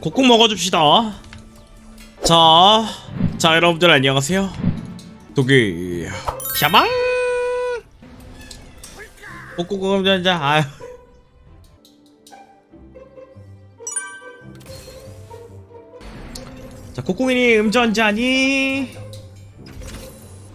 곡국 먹어줍시다. 자, 자 여러분들 안녕하세요. 독이 샤방. 곡국 음전자 아유. 자, 곡국이니 음전자니.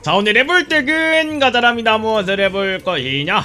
자, 오늘 해볼 덱은 가자랍니다. 무엇을 해볼 것이냐?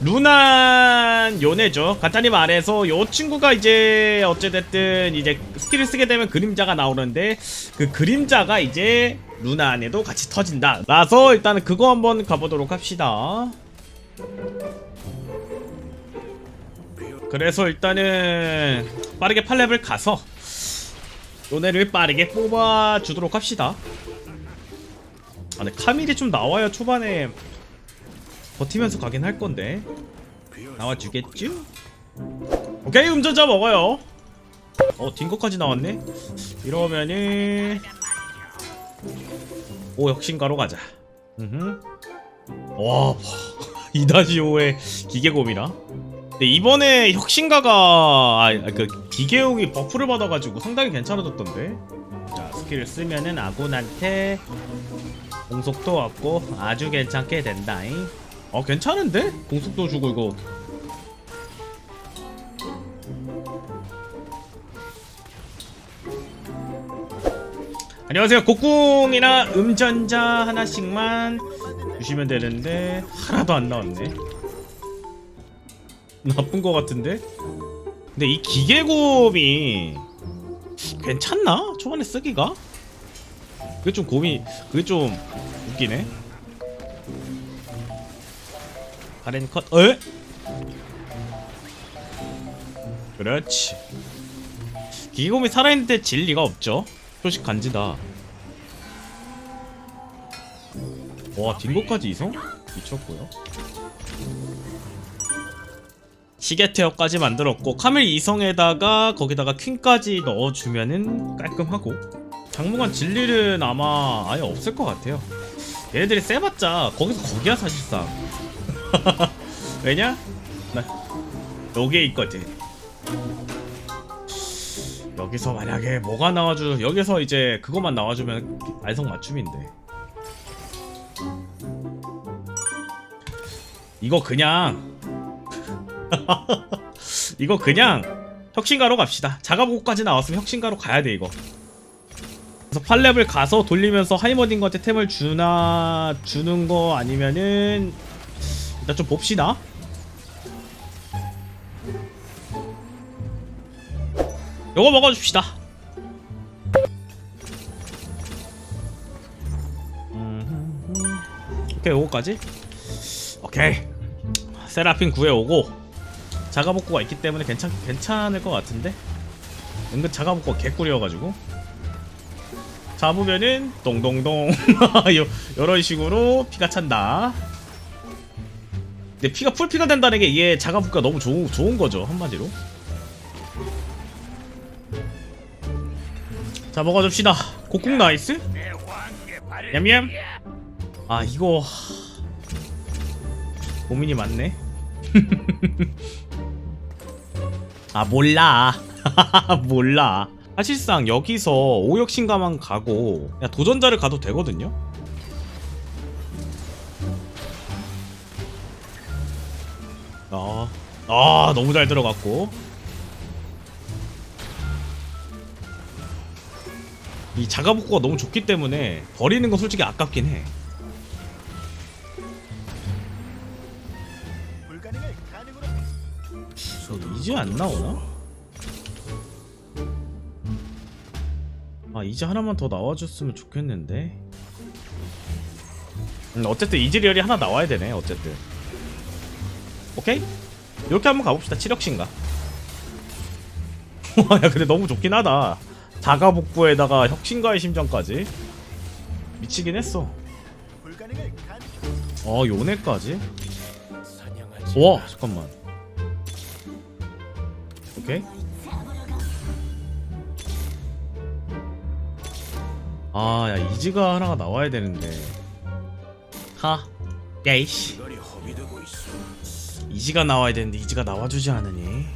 루난 요네죠. 간단히 말해서 요 친구가 이제 어찌됐든 이제 스킬을 쓰게 되면 그림자가 나오는데 그 그림자가 이제 루난에도 같이 터진다. 라서 일단은 그거 한번 가보도록 합시다. 그래서 일단은 빠르게 팔렙을 가서 요네를 빠르게 뽑아주도록 합시다. 아, 근데 카밀이 좀 나와야 초반에 버티면서 가긴 할 건데. 나와주겠죠? 오케이 음전자 먹어요. 어 딩거까지 나왔네. 이러면은 오 혁신가로 가자. 음흠. 와 2-5의 기계곰이라. 근데 이번에 혁신가가 아, 그 기계용이 버프를 받아가지고 상당히 괜찮아졌던데. 자 스킬을 쓰면은 아군한테 공속도 얻고 아주 괜찮게 된다잉 어 괜찮은데? 공속도 주고 이거 안녕하세요 곡궁이나 음전자 하나씩만 주시면 되는데 하나도 안 나왔네 나쁜 거 같은데? 근데 이 기계곰이 괜찮나? 초반에 쓰기가? 그게 좀 고민 그게 좀 웃기네 가렌 컷. 에? 그렇지. 기계곰이 살아있는데 질 리가 없죠? 표식 간지다. 와 딩고까지 이성? 미쳤고요. 시계테어까지 만들었고 카멜 이성에다가 거기다가 퀸까지 넣어주면은 깔끔하고. 장무관 진리는 아마 아예 없을 것 같아요. 얘네들이 세봤자 거기서 거기야 사실상 왜냐? 나 여기에 있거든. 여기서 만약에 뭐가 나와주 여기서 이제 그것만 나와주면 알성 맞춤인데. 이거 그냥 이거 그냥 혁신가로 갑시다. 자가보고까지 나왔으면 혁신가로 가야 돼 이거. 그래서 8렙을 가서 돌리면서 하이머딩한테 템을 주나 주는 거 아니면은 일단 좀 봅시다. 요거 먹어줍시다. 오케이 요거까지. 오케이. 세라핀 구해 오고 자가복구가 있기 때문에 괜찮 괜찮을 것 같은데. 은근 자가복구가 개꿀이어가지고 잡으면은 동동동 요 이런 식으로 피가 찬다. 근데 피가 풀피가 된다는 게 얘 자가부가 너무 좋은 좋은 거죠 한마디로. 자 먹어줍시다. 곡국 나이스. 냠냠. 아 이거 고민이 많네. 아 몰라. 몰라. 사실상 여기서 오역신가만 가고 도전자를 가도 되거든요. 아, 아 너무 잘 들어갔고 이 자가복구가 너무 좋기 때문에 버리는 건 솔직히 아깝긴 해. 이제 안 나오나? 아 이제 하나만 더 나와줬으면 좋겠는데. 음, 어쨌든 이즈리얼이 하나 나와야 되네. 어쨌든. 오케이? 이렇게 한번 가봅시다. 7혁신가? 와, 야, 근데 너무 좋긴 하다. 자가복부에다가 혁신가의 심정까지. 미치긴 했어. 어, 요네까지? 와, 잠깐만. 오케이. 아, 야, 이즈가 하나가 나와야 되는데. 하. 야이씨. 이지가 나와야 되는데 이지가 나와주지 않으니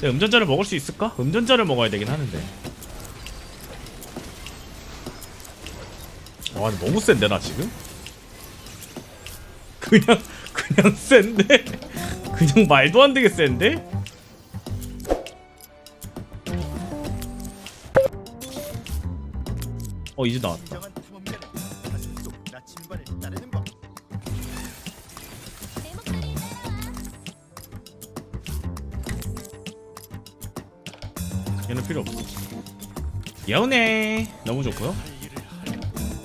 자, 음전자를 먹을 수 있을까? 음전자를 먹어야 되긴 하는데 아, 와 너무 센데 나 지금? 그냥 그냥 센데? 그냥 말도 안 되게 센데? 어 이제 나왔다. 얘는 필요 없어. 여운해 너무 좋고요.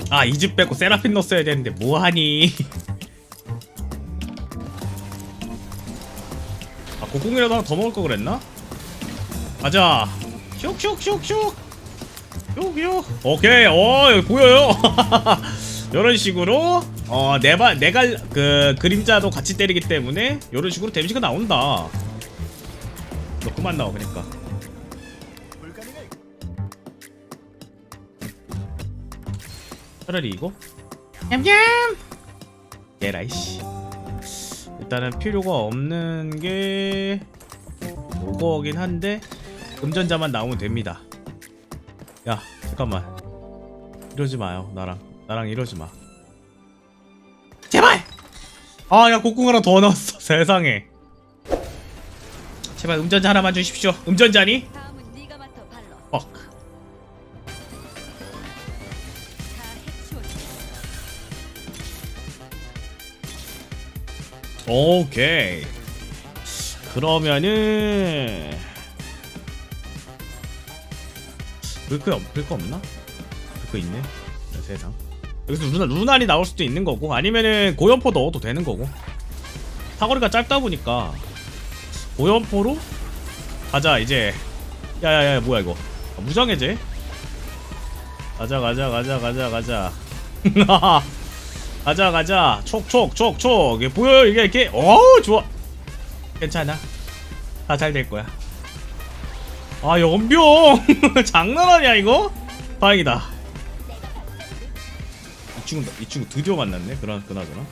아 이 집 빼고 세라핀 넣었어야 되는데 뭐하니? 아 고공이라도 하나 더 먹을 거 그랬나? 가자. 슉슉슉슉 슉슉 오케이 어 여기 보여요 이런 식으로 어 내발 내갈 그 그림자도 같이 때리기 때문에 이런 식으로 데미지가 나온다 너 그만 나와 그러니까. 차라리 이거? 냠냠! 얘라 이씨 일단은 필요가 없는 게 요거긴 한데 금전자만 나오면 됩니다 야 잠깐만 이러지 마요 나랑 나랑 이러지 마 제발! 아야 곡궁 하나 더 넣었어 세상에 제발 음전자 하나만 주십시오 음전자니? 다음은 네가 맡아 발로. 억다 해치워줘. 오케이. 그러면은 불크 없 불크 없나? 불크 있네. 야, 세상. 여기서 루나 루날이 나올 수도 있는 거고 아니면은 고연포 넣어도 되는 거고. 사거리가 짧다 보니까 고연포로 가자 이제. 야야야 뭐야 이거? 아, 무장해제. 가자 가자 가자 가자 가자. 가자 가자 촉촉촉촉 이게 보여요 이게 이렇게 어우 좋아 괜찮아 다 잘 될 거야 아 연병. 장난하냐 이거? 다행이다. 이 친구 이 친구 드디어 만났네 그나 그나저나.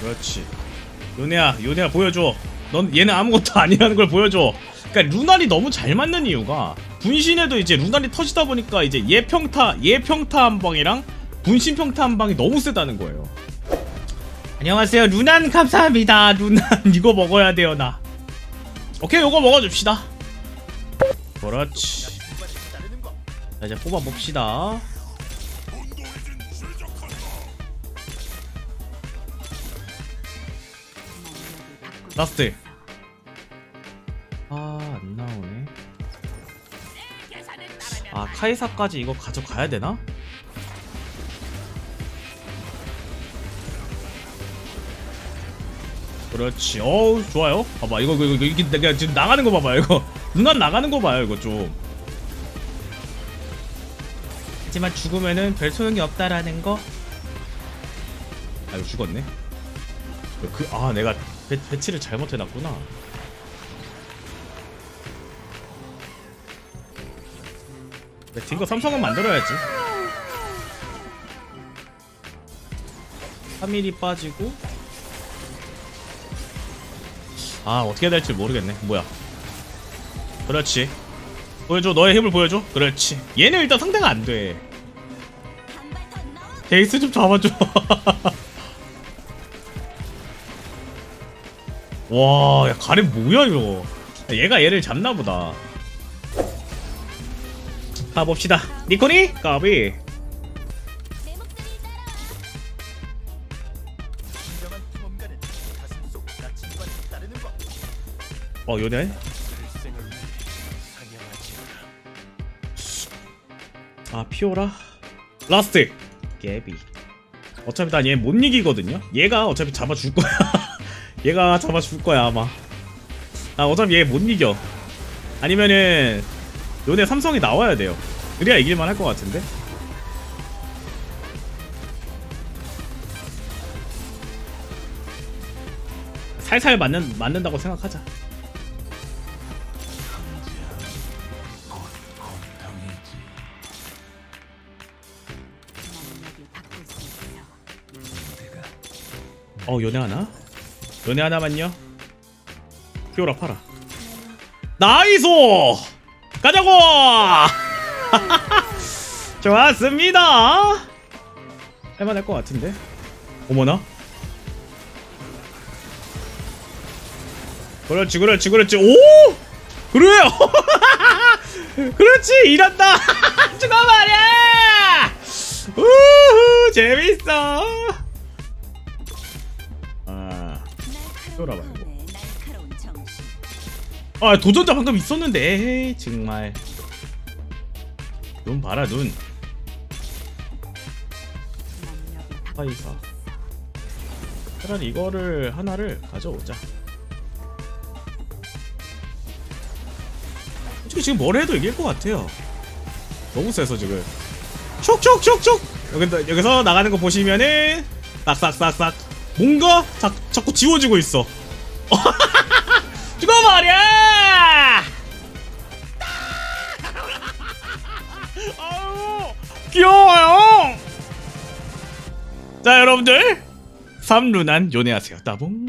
그렇지. 요네야 요네야 보여줘. 넌 얘는 아무것도 아니라는 걸 보여줘. 그러니까 루날이 너무 잘 맞는 이유가 분신에도 이제 루날이 터지다 보니까 이제 얘 평타 얘 평타 한 방이랑 분신 평타 한 방이 너무 세다는 거예요. 안녕하세요 루난 감사합니다 루난 이거 먹어야 돼요 나. 오케이 요거 먹어줍시다. 그렇지. 자 이제 뽑아 봅시다. 라스트. 아 안 나오네. 아 카이사까지 이거 가져가야 되나? 그렇지. 어우 좋아요. 봐봐 이거 이거 이거 이게 내가 지금 나가는 거 봐봐 이거. 누나 나가는 거 봐요 이거 좀. 하지만 죽으면은 별 소용이 없다라는 거. 아 이거 죽었네. 그 아 내가 배, 배치를 잘못해놨구나. 네, 딩거 삼성은 만들어야지. 3일이 빠지고 아 어떻게 될지 모르겠네. 뭐야. 그렇지. 보여줘. 너의 힘을 보여줘. 그렇지. 얘는 일단 상대가 안돼. 데이스 좀 잡아줘. 와 야 가렘 뭐야 이거. 얘가 얘를 잡나보다. 가봅시다. 니코니 까비 어 요네. 아 피오라? 라스트. 깨비. 어차피 난 얘 못 이기거든요. 얘가 어차피 잡아줄 거야. 얘가 잡아줄 거야 아마. 아 어차피 얘 못 이겨. 아니면은 요네 삼성이 나와야 돼요. 그래야 이길만 할 것 같은데? 살살 맞는, 맞는다고 생각하자 어 요네 하나? 너네 하나만요? 피오라 팔아. 나이스 가자고! 좋았습니다! 할만할 것 같은데? 어머나? 그렇지 그렇지 그렇지. 오! 그래 그렇지! 이란다! 죽어 말이야! 우후 재밌어 마음에 날카로운 정신. 아 도전자 방금 있었는데. 에이, 정말. 눈 봐라 눈. 파이사. 차라리 이거를 하나를 가져오자. 솔직히 지금 뭘 해도 이길 것 같아요. 너무 세서 지금. 촉촉촉촉! 여기, 여기서 나가는 거 보시면은 싹싹싹싹 뭔가 자, 자꾸 지워지고 있어. 죽어버려 아유 귀여워요. 자 여러분들. 삼루난 요네하세요. 따봉